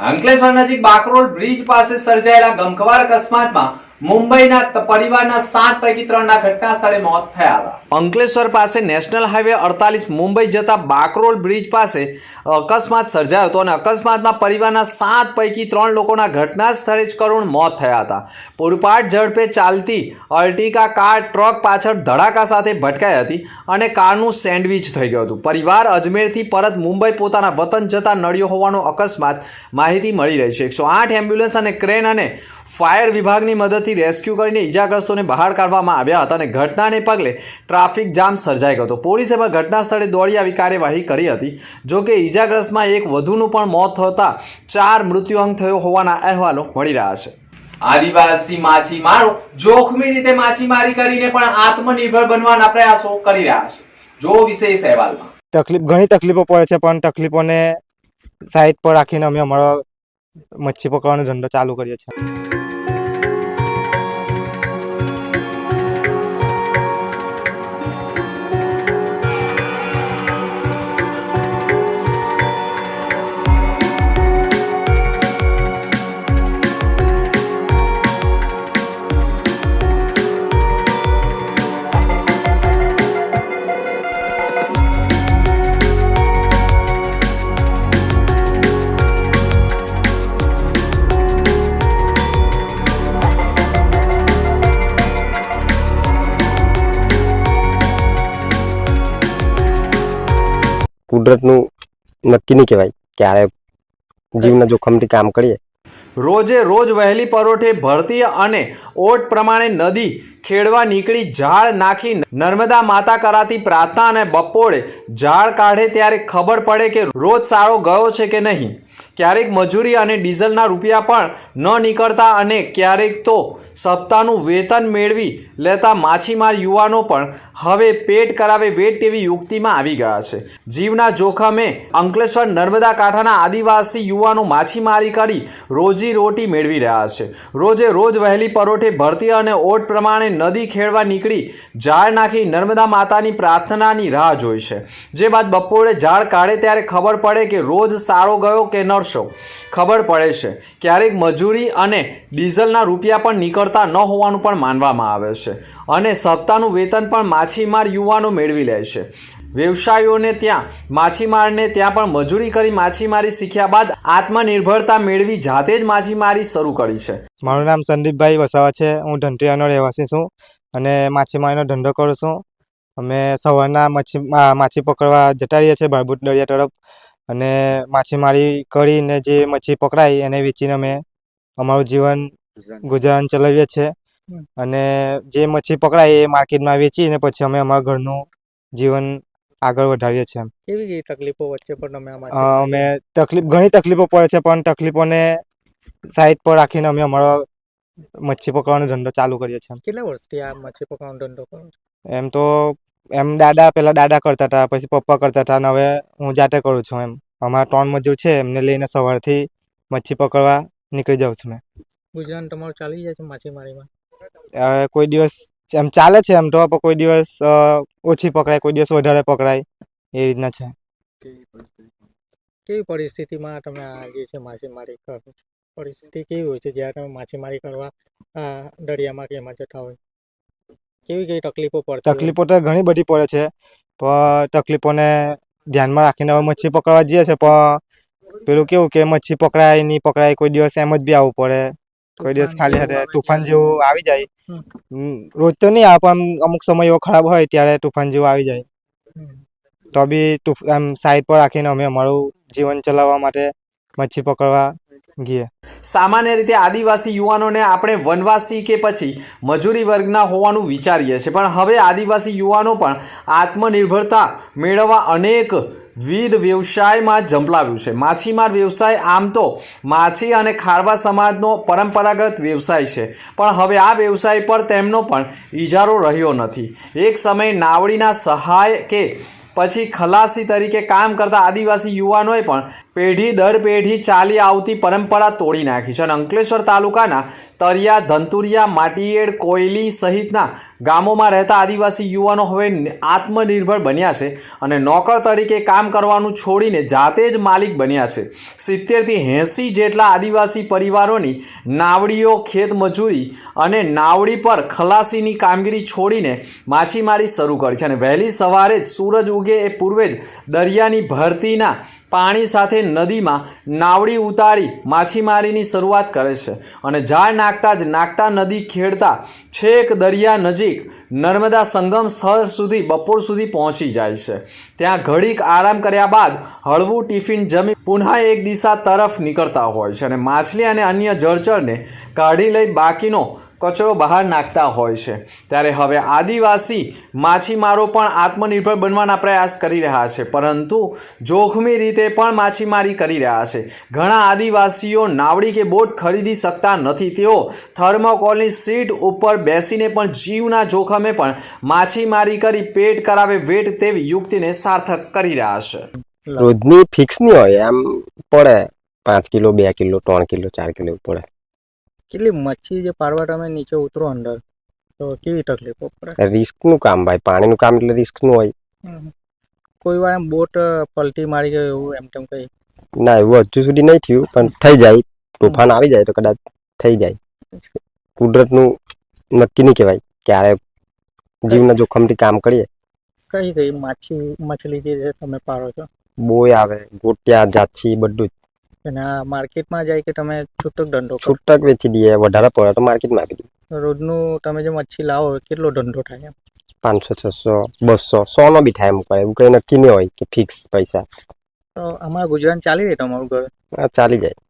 અંકલેશ્વર નજીક બાકરોલ બ્રિજ પાસે સર્જાયેલા ગમખવાર અકસ્માતમાં મુંબઈના પરિવારના સાત પૈકી ત્રણના અંકલેશ્વર પાસે નેશનલ હાઈવે અડતાલીસ, મુંબઈ જતા બાકરોલ બ્રિજ પાસે અકસ્માત સર્જાયો હતો અને અકસ્માતમાં પરિવારના સાત પૈકી ત્રણ લોકોના ઘટના સ્થળે જ કરુણ મોત થયા હતા. પૂરપાટ ઝડપે ચાલતી અર્ટિકા કાર ટ્રક પાછળ ધડાકા સાથે ભટકાઈ હતી અને કારનું સેન્ડવિચ થઈ ગયું હતું. પરિવાર અજમેરથી પરત મુંબઈ પોતાના વતન જતા નડ્યો હોવાનો અકસ્માત માહિતી મળી રહી છે. એકસો આઠ એમ્બ્યુલન્સ અને ક્રેન અને ફાયર વિભાગની મદદથી રેસ્ક્યુ કરીને ઇજાગ્રસ્તોને બહાર કાઢવામાં આવ્યા હતા અને ઘટનાને પગલે ટ્રાફિક જામ સર્જાઈ ગયો હતો. પોલીસે પણ ઘટના સ્થળે દોડી આવી કાર્યવાહી કરી હતી. જોકે ઇજાગ્રસ્તમાં એક વધુનું પણ મોત થતા ચાર મૃત્યુઅંક થયો હોવાના અહેવાલો મળી રહ્યા છે. આદિવાસી માછીમારો જોખમી રીતે માછીમારી કરીને પણ આત્મનિર્ભર બનવાના પ્રયાસો કરી રહ્યા છે. જો વિશેષ અહેવાલમાં. તકલીફ ઘણી તકલીફો પડે છે પણ તકલીફોને સાઈડ પર રાખીને અમે અમારો મચ્છી પકડવાનો ધંધો ચાલુ કરીએ છીએ. કુદરતનું નક્કી નહીં કહેવાય. ક્યારે જીવના જોખમથી કામ કરીએ. રોજે રોજ વહેલી પરોઠે ભરતી અને ઓટ પ્રમાણે નદી ખેડવા નીકળી ઝાડ નાખી નર્મદા માતા કરાતી પ્રાર્થના અને બપોરે ઝાડ કાઢે ત્યારે ખબર પડે કે રોજ સારો ગયો છે કે નહીં. ક્યારેક મજૂરી અને ડીઝલના રૂપિયા પણ ન નીકળતા અને ક્યારેક તો સપ્તાહનું વેતન મેળવી લેતા માછીમાર યુવાનો પણ હવે પેટ કરાવે વેટ તેવી યુક્તિમાં આવી ગયા છે. જીવના જોખમે અંકલેશ્વર નર્મદા કાંઠાના આદિવાસી યુવાનો માછીમારી કરી રોજી રોટી મેળવી રહ્યા છે. રોજે રોજ વહેલી પરોઠે ભરતી અને ઓટ પ્રમાણે નદી ખેડવા નીકળી ઝાડ નાખી નર્મદા માતાની પ્રાર્થનાની રાહ જોઈ છે. જે બાદ બપોરે ઝાડ કાઢે ત્યારે ખબર પડે કે રોજ સારો ગયો કે નરસો ખબર પડે છે, ક્યારેક મજૂરી અને ડીઝલના રૂપિયા પણ નીકળતા ન હોવાનું પણ માનવામાં આવે છે અને સપ્તાહનું વેતન પણ માછીમાર યુવાનો મેળવી લે છે. વ્યવસાયોને ત્યાં, માછીમારને ત્યાં પણ મજૂરી કરી માછીમારી શીખ્યા બાદ આત્મનિર્ભરતા મેળવી જાતે જ માછીમારી શરૂ કરી છે. મારું નામ સંદીપભાઈ વસાવા છે, હું ઢંટિયાનો રહેવાસી છું અને માછીમારીનો ધંધો કરું છું. અમે સવારના માછી માછી પકડવા જતા રહીએ છીએ બારબુટ દરિયા તરફ. અને માછીમારી કરીને જે મચ્છી પકડાય એને વેચીને અમે અમારું જીવન ગુજરાન. ચલાવીએ છીએ. અને જે મચ્છી પકડાય એ માર્કેટમાં વેચીને પછી અમે અમારા ઘરનું જીવન આગળ વધાવીએ છીએ કેવી કેવી તકલીફો વચ્ચે પણ અમે અમે તકલીફ ઘણી તકલીફો પડે છે પણ તકલીફોને સાઈડ પર રાખીને અમે અમારો મચ્છી પકડવાનો ધંધો ચાલુ કરીએ છીએ કેટલા વર્ષથી આ મચ્છી પકડવાનો ધંધો કરો એમ તો એમ દાદા પેલા દાદા કરતા હતા પછી પપ્પા કરતા હતા અને હવે હું જાતે કરું છું એમ. અમારા ત્રણ મજૂર છે એમને લઈને સવારથી મચ્છી પકડવા નીકળી જાઉં છું મેં. ગુજરાન તમારું ચાલી જાય છે માછીમારીમાં કોઈ દિવસ એમ ચાલે છે એમ તો પણ કોઈ દિવસ ઓછી પકડાય કોઈ દિવસ વધારે પકડાય એ રીતના છે. કેવી પરિસ્થિતિમાં તમે આ જે છે માછીમારી કરો પરિસ્થિતિ કેવી હોય છે? જ્યારે તમે માછીમારી કરવા દરિયામાં કે એમાં જતા હોય? કેવી કેવી તકલીફો પડતી તકલીફો તો ઘણી બધી પડે છે પણ તકલીફોને ધ્યાનમાં રાખીને હવે મચ્છી પકડવા જઈએ છે પણ પેલું કેવું કે મચ્છી પકડાય નહીં પકડાય કોઈ દિવસ એમ જ બી આવવું પડે. કોઈ દિવસ ખાલી હારે તુફાન જેવું આવી જાય. રોજ તો નહીં આવે પણ અમુક સમય એવો ખરાબ હોય ત્યારે તુફાન જેવું આવી જાય. તો બી આમ સાઈડ પર રાખીને અમે અમારું જીવન ચલાવવા માટે મચ્છી પકડવા ગયા સામાન્ય રીતે આદિવાસી યુવાનોને આપણે વનવાસી કે પછી મજૂરી વર્ગના હોવાનું વિચારીએ છીએ, પણ હવે આદિવાસી યુવાનો પણ આત્મનિર્ભરતા મેળવવા અનેક વિવિધ વ્યવસાયમાં ઝંપલાવ્યું છે. માછીમાર વ્યવસાય આમ તો માછી અને ખારવા સમાજનો પરંપરાગત વ્યવસાય છે, પણ હવે આ વ્યવસાય પર તેમનો પણ ઇજારો રહ્યો નથી. એક સમય નાવડીના સહાય કે પછી ખલાસી તરીકે કામ કરતા આદિવાસી યુવાનોએ પણ પેઢી દર પેઢી ચાલી આવતી પરંપરા તોડી નાખી છે અને અંકલેશ્વર તાલુકાના તરિયા, ધંતુરિયા, માટીએડ, કોયલી સહિતના ગામોમાં રહેતા આદિવાસી યુવાનો હવે આત્મનિર્ભર બન્યા છે અને નોકર તરીકે કામ કરવાનું છોડીને જાતે જ માલિક બન્યા છે. સિત્તેરથી એંસી જેટલા આદિવાસી પરિવારોની નાવડીઓ ખેતમજૂરી અને નાવડી પર ખલાસીની કામગીરી છોડીને માછીમારી શરૂ કરી છે અને વહેલી સવારે જ સૂરજ ઉગે એ પૂર્વે જ દરિયાની ભરતીના પાણી સાથે નદીમાં નાવડી ઉતારી માછીમારીની શરૂઆત કરે છે અને જાળ નાખતા જ નાખતા નદી ખેડતા છેક દરિયા નજીક નર્મદા સંગમ સ્થળ સુધી બપોર સુધી પહોંચી જાય છે. ત્યાં ઘડીક આરામ કર્યા બાદ હળવું ટિફિન જમી પુનઃ એક દિશા તરફ નીકળતા હોય છે અને માછલી અને અન્ય જળચરને કાઢી લઈ બાકીનો કચરો બહાર નાખતા હોય છે. ત્યારે હવે આદિવાસી માછીમારો પણ આત્મનિર્ભર બનવાના પ્રયાસ કરી રહ્યા છે. પરંતુ જોખમી રીતે પણ માછીમારી કરી રહ્યા છે. ઘણા આદિવાસીઓ નાવડી કે બોટ ખરીદી શકતા નથી. તેઓ થર્મોકોલની સીટ ઉપર બેસીને પણ જીવના જોખમે પણ માછીમારી કરી પેટ કરાવે વેટ તેવી યુક્તિને સાર્થક કરી રહ્યા છે. રોજની ફિક્સ નહીં હોય, એમ પડે પાંચ કિલો, બે કિલો, ત્રણ કિલો, ચાર કિલો પડે. કેટલી મચ્છી જે પાડવા તમે નીચે ઉતરો અંદર તો કેવી તકલીફો પડે? રિસ્કનું કામ ભાઈ પાણીનું કામ એટલે રિસ્કનું હોય. કોઈ વાર એમ બોટ પલટી મારી ગયો એવું એમ તેમ કઈ? ના એવું હજુ સુધી નહીં થયું પણ થઈ જાય. તોફાન આવી જાય તો કદાચ થઈ જાય. કુદરતનું નક્કી નહીં કહેવાય ક્યારે જીવના જોખમથી કામ કરીએ. કઈ કઈ માછી મછલી જે તમે પાડો છો? બોય આવે ગોટિયા જાછી બધું જ. અને આ માર્કેટમાં જાય કે તમે છૂટક ધંધો છૂટક વેચી દઈએ વધારે પડે તો માર્કેટમાં આપી દઈએ. રોજનું તમે જે મચ્છી લાવો કેટલો ધંધો થાય એમ? પાંચસો છસો બસો સો નો બી થાય અમુક વાર. એવું કઈ નક્કી નહીં હોય કે ફિક્સ પૈસા. તો આમાં ગુજરાન ચાલી રહે તમારું ઘર? આ ચાલી જાય.